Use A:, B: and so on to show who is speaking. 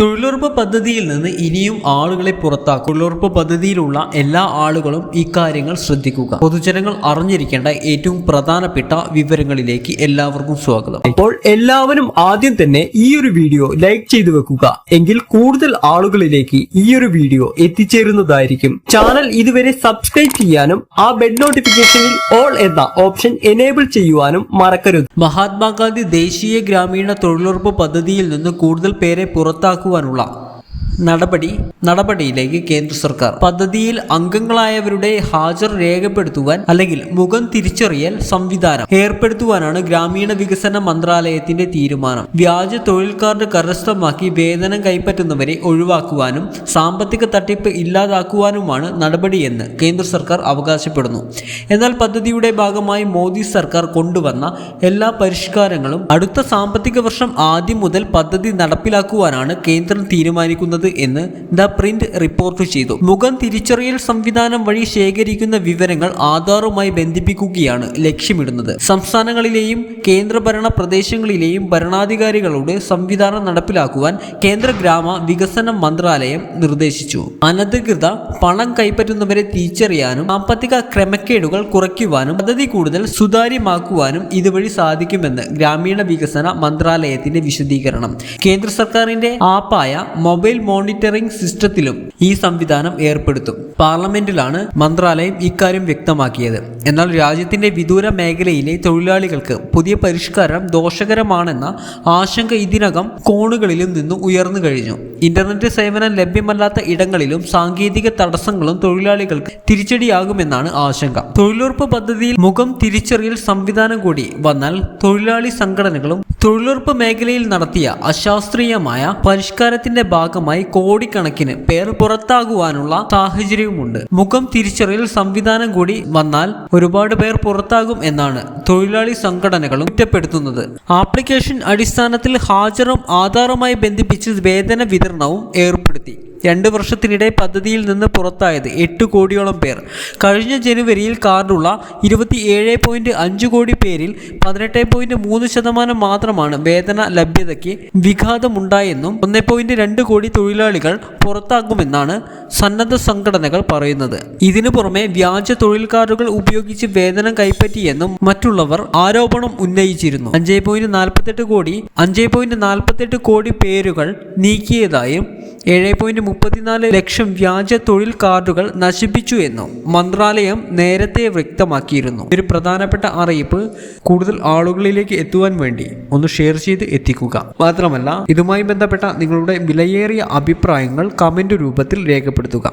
A: തൊഴിലുറപ്പ് പദ്ധതിയിൽ നിന്ന് ഇനിയും ആളുകളെ പുറത്താക്കും. തൊഴിലുറപ്പ് പദ്ധതിയിലുള്ള എല്ലാ ആളുകളും ഇക്കാര്യങ്ങൾ ശ്രദ്ധിക്കുക. പൊതുജനങ്ങൾ അറിഞ്ഞിരിക്കേണ്ട ഏറ്റവും പ്രധാനപ്പെട്ട വിവരങ്ങളിലേക്ക് എല്ലാവർക്കും സ്വാഗതം.
B: അപ്പോൾ എല്ലാവരും ആദ്യം തന്നെ ഈ ഒരു വീഡിയോ ലൈക്ക് ചെയ്തു വെക്കുക. എങ്കിൽ കൂടുതൽ ആളുകളിലേക്ക് ഈ ഒരു വീഡിയോ എത്തിച്ചേരുന്നതായിരിക്കും. ചാനൽ ഇതുവരെ സബ്സ്ക്രൈബ് ചെയ്യാനും ആ ബെഡ് നോട്ടിഫിക്കേഷനിൽ ഓൾ എന്ന ഓപ്ഷൻ എനേബിൾ ചെയ്യുവാനും മറക്കരുത്.
A: മഹാത്മാഗാന്ധി ദേശീയ ഗ്രാമീണ തൊഴിലുറപ്പ് പദ്ധതിയിൽ നിന്ന് കൂടുതൽ പേരെ ஆக்குவார்களா നടപടി നടപടിയിലേക്ക് കേന്ദ്ര സർക്കാർ. പദ്ധതിയിൽ അംഗങ്ങളായവരുടെ ഹാജർ രേഖപ്പെടുത്തുവാൻ അല്ലെങ്കിൽ മുഖം തിരിച്ചറിയൽ സംവിധാനം ഏർപ്പെടുത്തുവാനാണ് ഗ്രാമീണ വികസന മന്ത്രാലയത്തിന്റെ തീരുമാനം. വ്യാജ തൊഴിൽ കാർഡ് കരസ്ഥമാക്കി വേതനം കൈപ്പറ്റുന്നവരെ ഒഴിവാക്കുവാനും സാമ്പത്തിക തട്ടിപ്പ് ഇല്ലാതാക്കുവാനുമാണ് നടപടിയെന്ന് കേന്ദ്ര സർക്കാർ അവകാശപ്പെടുന്നു. എന്നാൽ പദ്ധതിയുടെ ഭാഗമായി മോദി സർക്കാർ കൊണ്ടുവന്ന എല്ലാ പരിഷ്കാരങ്ങളും അടുത്ത സാമ്പത്തിക വർഷം ആദ്യം മുതൽ പദ്ധതി നടപ്പിലാക്കുവാനാണ് കേന്ദ്രം തീരുമാനിക്കുന്നത് എന്ന് ദ പ്രിന്റ് റിപ്പോർട്ട് ചെയ്തു. മുഖം തിരിച്ചറിയൽ സംവിധാനം വഴി ശേഖരിക്കുന്ന വിവരങ്ങൾ ആധാറുമായി ബന്ധിപ്പിക്കുകയാണ് ലക്ഷ്യമിടുന്നത്. സംസ്ഥാനങ്ങളിലെയും കേന്ദ്രഭരണ പ്രദേശങ്ങളിലെയും ഭരണാധികാരികളുടെ സംവിധാനം നടപ്പിലാക്കുവാൻ കേന്ദ്ര ഗ്രാമ വികസന മന്ത്രാലയം നിർദ്ദേശിച്ചു. അനധികൃത പണം കൈപ്പറ്റുന്നവരെ തിരിച്ചറിയാനും സാമ്പത്തിക ക്രമക്കേടുകൾ കുറയ്ക്കുവാനും പദ്ധതി കൂടുതൽ സുതാര്യമാക്കുവാനും ഇതുവഴി സാധിക്കുമെന്ന് ഗ്രാമീണ വികസന മന്ത്രാലയത്തിന്റെ വിശദീകരണം. കേന്ദ്ര സർക്കാരിന്റെ ആപ്പായ മൊബൈൽ മോണിറ്ററിംഗ് സിസ്റ്റത്തിലും ഈ സംവിധാനം ഏർപ്പെടുത്തും. പാർലമെന്റിലാണ് മന്ത്രാലയം ഇക്കാര്യം വ്യക്തമാക്കിയത്. എന്നാൽ രാജ്യത്തിന്റെ വിദൂര മേഖലയിലെ തൊഴിലാളികൾക്ക് പുതിയ പരിഷ്കാരം ദോഷകരമാണെന്ന ആശങ്ക ഇതിനകം കോണുകളിലും നിന്നും ഉയർന്നു കഴിഞ്ഞു. ഇന്റർനെറ്റ് സേവനം ലഭ്യമല്ലാത്ത ഇടങ്ങളിലും സാങ്കേതിക തടസ്സങ്ങളും തൊഴിലാളികൾക്ക് തിരിച്ചടിയാകുമെന്നാണ് ആശങ്ക. തൊഴിലുറപ്പ് പദ്ധതിയിൽ മുഖം തിരിച്ചറിയൽ സംവിധാനം കൂടി വന്നാൽ തൊഴിലാളി സംഘടനകളും തൊഴിലുറപ്പ് മേഖലയിൽ നടത്തിയ അശാസ്ത്രീയമായ പരിഷ്കാരത്തിന്റെ ഭാഗമായി കോടിക്കണക്കിന് പേർ പുറത്താകുവാനുള്ള സാഹചര്യവുമുണ്ട്. മുഖം തിരിച്ചറിയൽ സംവിധാനം കൂടി വന്നാൽ ഒരുപാട് പേർ പുറത്താകും എന്നാണ് തൊഴിലാളി സംഘടനകളും കുറ്റപ്പെടുത്തുന്നത്. ആപ്ലിക്കേഷൻ അടിസ്ഥാനത്തിൽ ഹാജറും ആധാറുമായി ബന്ധിപ്പിച്ച് വേതന വിതരണവും ഏർപ്പെടുത്തി. രണ്ട് വർഷത്തിനിടെ പദ്ധതിയിൽ നിന്ന് പുറത്തായത് എട്ട് കോടിയോളം പേർ. കഴിഞ്ഞ ജനുവരിയിൽ കാർഡുള്ള ഇരുപത്തി ഏഴ് പോയിന്റ് അഞ്ച് കോടി പേരിൽ പതിനെട്ട് പോയിന്റ് മൂന്ന് ശതമാനം മാത്രമാണ് വേതന ലഭ്യതയ്ക്ക് വിഘാതമുണ്ടായെന്നും ഒന്ന് പോയിന്റ് രണ്ട് കോടി തൊഴിലാളികൾ പുറത്താകുമെന്നാണ് സന്നദ്ധ സംഘടനകൾ പറയുന്നത്. ഇതിനു പുറമെ വ്യാജ തൊഴിൽ കാർഡുകൾ ഉപയോഗിച്ച് വേതനം കൈപ്പറ്റിയെന്നും മറ്റുള്ളവർ ആരോപണം ഉന്നയിച്ചിരുന്നു. അഞ്ച് പോയിന്റ് നാൽപ്പത്തെട്ട് കോടി അഞ്ച് പോയിന്റ് നാൽപ്പത്തെട്ട് കോടി പേരുകൾ നീക്കിയതായും ഏഴ് പോയിന്റ് മുപ്പത്തിനാല് ലക്ഷം വ്യാജ തൊഴിൽ കാർഡുകൾ നശിപ്പിച്ചു എന്നും മന്ത്രാലയം നേരത്തെ വ്യക്തമാക്കിയിരുന്നു. ഒരു പ്രധാനപ്പെട്ട അറിയിപ്പ് കൂടുതൽ ആളുകളിലേക്ക് എത്തുവാൻ വേണ്ടി ഒന്ന് ഷെയർ ചെയ്ത് എത്തിക്കുക. മാത്രമല്ല ഇതുമായി ബന്ധപ്പെട്ട നിങ്ങളുടെ വിലയേറിയ അഭിപ്രായങ്ങൾ കമന്റ് രൂപത്തിൽ രേഖപ്പെടുത്തുക.